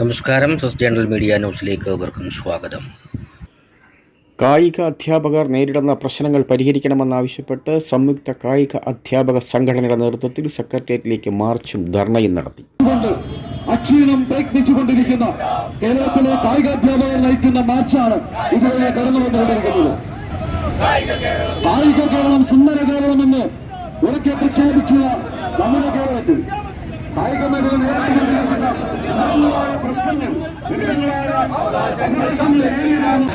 നമസ്കാരം സസ് journal media ന്യൂസിലേക്ക് ഏവർക്കും സ്വാഗതം. കായിക അധ്യാപകർ നേരിടുന്ന പ്രശ്നങ്ങൾ പരിഹരിക്കണമെന്നാവശ്യപ്പെട്ട് സംയുക്ത കായിക അധ്യാപക സംഘടനയുടെ നേതൃത്വത്തിൽ സെക്രട്ടേറിയറ്റിലേക്ക് മാർച്ചും ധർണയും നടത്തി. അക്ഷീണം പ്രയത്നിച്ചുകൊണ്ടിരിക്കുന്ന കേരളത്തിലെ കായികാധ്യാപകർ നയിക്കുന്ന മാർച്ചാണ് ഇതുവരെ കടന്നു വന്നുകൊണ്ടിരിക്കുന്നത് കായിക കേരളം സുന്ദര കേരളം എന്ന് ഉറക്കെ പ്രഖ്യാപിക്കുക നമ്മുടെ കേരളത്തിൽ. കായിക മേഖല നേരിട്ടുകൊണ്ടിരിക്കുന്ന വിവിധങ്ങളായ പ്രശ്നങ്ങൾ വിവിധങ്ങളായ സന്ദേശങ്ങൾ നേരിടുന്ന.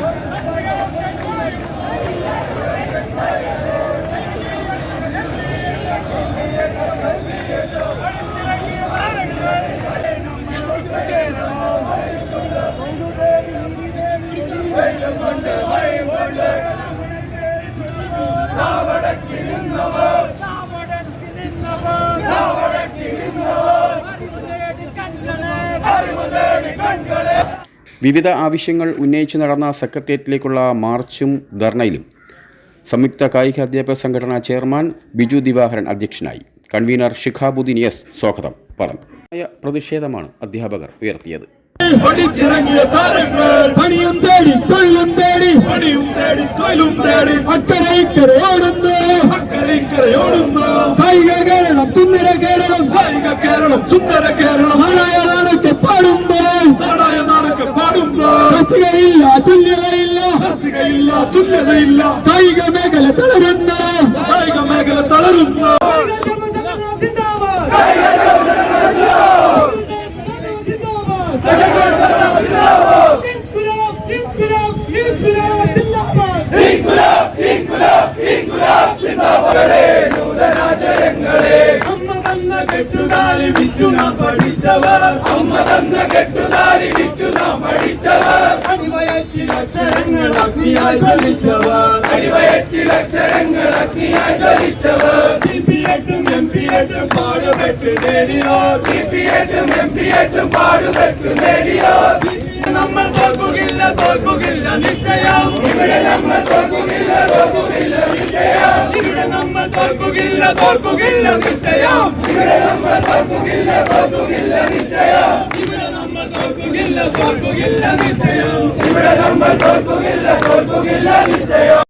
വിവിധ ആവശ്യങ്ങൾ ഉന്നയിച്ച് നടന്ന സെക്രട്ടേറിയറ്റിലേക്കുള്ള മാർച്ചും ധർണയിലും സംയുക്ത കായിക അധ്യാപക സംഘടന ചെയർമാൻ ബിജു ദിവാഹരൻ അധ്യക്ഷനായി. കൺവീനർ ഷിഖാബുദ്ദീൻ എസ് സ്വാഗതം. പറഞ്ഞു. പ്രതിഷേധമാണ് അധ്യാപകർ ഉയർത്തിയത്. കേരളം സുന്ദര കേരളം. കേരളം കേരളം. തസ്തികയില്ല തുല്യതയില്ല. തസ്തികയില്ല തുല്യതയില്ല. കായിക മേഖല തളരുന്ന. കായിക മേഖല തളരുന്ന. അമ്മ തന്ന കെട്ടുകാലി വിറ്റുന പഠിച്ചവർ. അമ്മ തന്ന കെട്ടുകാരി വിറ്റു നാം പഠിച്ചവർ. അക്ഷരങ്ങൾ അഗ്നിയായി ജ്വലിച്ചവർ. അടിവയറ്റിൽ അക്ഷരങ്ങൾ അഗ്നിയായി ജ്വലിച്ചവർ. സി പി എട്ടും എം പി എട്ടും പാടുപെട്ട് നേടിയോർ സി പി എട്ടും എം പി എട്ടും പാടുപെട്ട് നേടിയോർ നമ്മൾ തോൽക്കുകില്ല തോൽക്കുകില്ല നിശ്ചയം. ഇവിടെ നമ്മൾ തോൽക്കുകില്ല തോൽക്കുകില്ല നിശ്ചയം. ഇവിടെ നമ്മൾ തോൽക്കുകില്ല തോൽക്കുകില്ല നിശ്ചയം. ഇവിടെ നമ്മൾ തോൽക്കുകില്ല തോൽക്കുകില്ല നിശ്ചയം. ഇവിടെ നമ്മൾ തോൽക്കുകില്ല തോൽക്കുകില്ല നിശ്ചയം ഇവിടെ നമ്മൾ തോൽക്കുകില്ല തോൽക്കുകില്ല നിശ്ചയം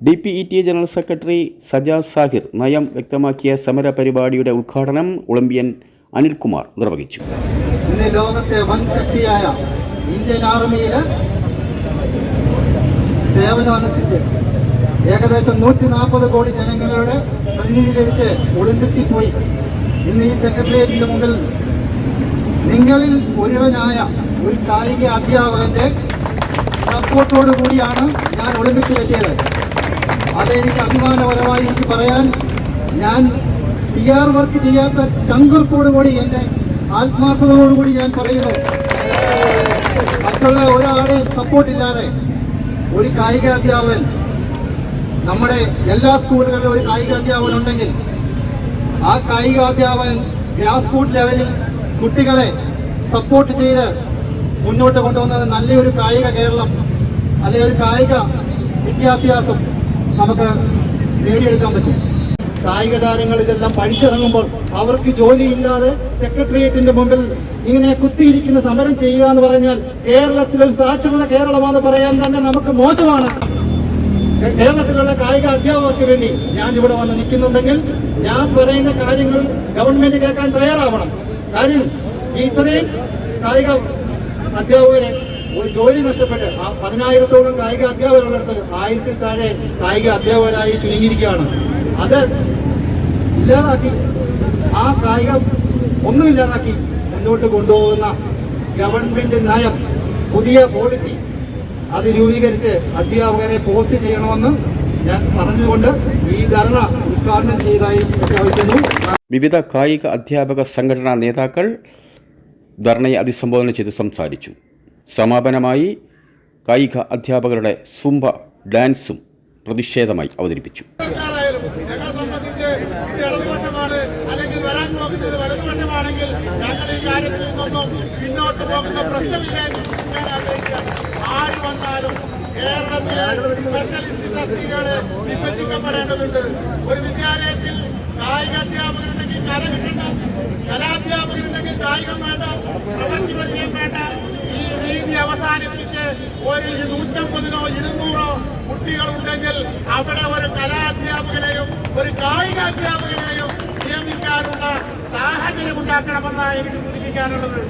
D P E T general secretary Sajas Sahir നയം വ്യക്തമാക്കിയ സമര പരിപാടിയുടെ ഉദ്ഘാടനം ഒളിമ്പ്യൻ അനിൽകുമാർ നിർവഹിച്ചു. ഇന്ന് ലോകത്തെ വൻ ശക്തിയായ ഇന്ത്യൻ ആർമിയിൽ സേവനമനുസരിച്ച് ഏകദേശം നൂറ്റി നാൽപ്പത് കോടി ജനങ്ങളുടെ പ്രതിനിധീകരിച്ച് ഒളിമ്പിക്സിൽ പോയി. ഇന്ന് ഈ സെക്രട്ടേറിയറ്റിന് മുമ്പിൽ നിങ്ങളിൽ ഒരുവനായ ഒരു കായിക അധ്യാപകന്റെ സപ്പോർട്ടോടു കൂടിയാണ് ഞാൻ ഒളിമ്പിക്സിൽ എത്തിയത് അതെനിക്ക് അഭിമാനപരമായി എനിക്ക് പറയാൻ ഞാൻ പി ആർ വർക്ക് ചെയ്യാത്ത ചങ്കുറപ്പോടുകൂടി എന്റെ ആത്മാർത്ഥതയോടുകൂടി ഞാൻ പറയുന്നു. മറ്റുള്ള ഒരാളെ സപ്പോർട്ടില്ലാതെ ഒരു കായിക അധ്യാപകൻ നമ്മുടെ എല്ലാ സ്കൂളുകളിലും ഒരു കായിക അധ്യാപകൻ ഉണ്ടെങ്കിൽ ആ കായിക അധ്യാപകൻ ഗ്രാസ് റൂട്ട് ലെവലിൽ കുട്ടികളെ സപ്പോർട്ട് ചെയ്ത് മുന്നോട്ട് കൊണ്ടുവന്നത് നല്ലൊരു കായിക കേരളം അല്ലെങ്കിൽ ഒരു കായിക വിദ്യാഭ്യാസം നമുക്ക് നേടിയെടുക്കാൻ പറ്റും. കായിക താരങ്ങൾ ഇതെല്ലാം പഠിച്ചിറങ്ങുമ്പോൾ അവർക്ക് ജോലിയില്ലാതെ സെക്രട്ടേറിയറ്റിന്റെ മുമ്പിൽ ഇങ്ങനെ കുത്തിയിരിക്കുന്ന സമരം ചെയ്യുക എന്ന് പറഞ്ഞാൽ കേരളത്തിൽ ഒരു സാക്ഷരത കേരളമാണെന്ന് പറയാൻ തന്നെ നമുക്ക് മോശമാണ്. കേരളത്തിലുള്ള കായിക അധ്യാപകർക്ക് വേണ്ടി ഞാൻ ഇവിടെ വന്ന് നിൽക്കുന്നുണ്ടെങ്കിൽ ഞാൻ പറയുന്ന കാര്യങ്ങൾ ഗവൺമെന്റ് കേൾക്കാൻ തയ്യാറാവണം. കാര്യം ഇത്രയും കായിക അധ്യാപകരെ ഒരു ജോലി നഷ്ടപ്പെട്ട് ആ പതിനായിരത്തോളം കായിക അധ്യാപകരുള്ളിടത്ത് ആയിരത്തിൽ താഴെ കായിക അധ്യാപകരായി ചുരുങ്ങിയിരിക്കുകയാണ്. അത് ഇല്ലാതാക്കി ആ കായിക ഒന്നുമില്ലാതാക്കി മുന്നോട്ട് കൊണ്ടുപോകുന്ന ഗവൺമെന്റ് നയം പുതിയ പോളിസി അത് രൂപീകരിച്ച് അധ്യാപകരെ പോസ്റ്റ് ചെയ്യണമെന്ന് ഞാൻ പറഞ്ഞുകൊണ്ട് ഈ ധർണ ഉദ്ഘാടനം ചെയ്തതായി പ്രഖ്യാപിക്കുന്നു. വിവിധ കായിക അധ്യാപക സംഘടനാ നേതാക്കൾ ധർണയെ അഭിസംബോധന ചെയ്ത് സംസാരിച്ചു. സമാപനമായി കായിക അധ്യാപകരുടെ സുംബ ഡാൻസും പ്രതിഷേധമായി അവതരിപ്പിച്ചു. പിന്നോട്ട് പോകുന്ന പ്രശ്നമില്ല ആര് വന്നാലും കേരളത്തിലെ സ്പെഷ്യലിസ്റ്റ് തസ്തികകളെ വിഭജിക്കപ്പെടേണ്ടതുണ്ട്. ഒരു വിദ്യാലയത്തിൽ കായിക അധ്യാപകരുണ്ടെങ്കിൽ കല കിട്ടണ്ട. കലാധ്യാപകരുണ്ടെങ്കിൽ കായികം വേണ്ട. പ്രവൃത്തി പരിചയം വേണ്ട. ഈ രീതി അവസാനിപ്പിച്ച് ഒരു നൂറ്റമ്പതിനോ ഇരുന്നൂറോ കുട്ടികളുണ്ടെങ്കിൽ അവിടെ ഒരു കലാധ്യാപകനെയും ഒരു കായിക അധ്യാപകനെയും നിയമിക്കാനുള്ള സാഹചര്യം ഉണ്ടാക്കണമെന്നാണ് എനിക്ക് സൂചിപ്പിക്കാനുള്ളത്.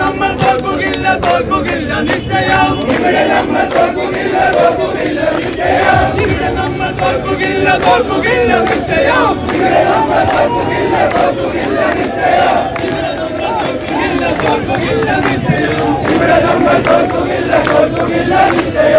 നമ്മൾ തോൽക്കുകയില്ല തോൽക്കുകയില്ല നിശ്ചയം. ഇവിടെ നമ്മൾ തോൽക്കുകയില്ല തോൽക്കുകയില്ല നിശ്ചയം. ഇവിടെ നമ്മൾ തോൽക്കുകയില്ല തോൽക്കുകയില്ല നിശ്ചയം. ഇവിടെ നമ്മൾ തോൽക്കുകയില്ല തോൽക്കുകയില്ല നിശ്ചയം. നമ്മൾ തോൽക്കുകയില്ല തോൽക്കുകയില്ല നിശ്ചയം. ഇവിടെ നമ്മൾ തോൽക്കുകയില്ല തോൽക്കുകയില്ല നിശ്ചയം.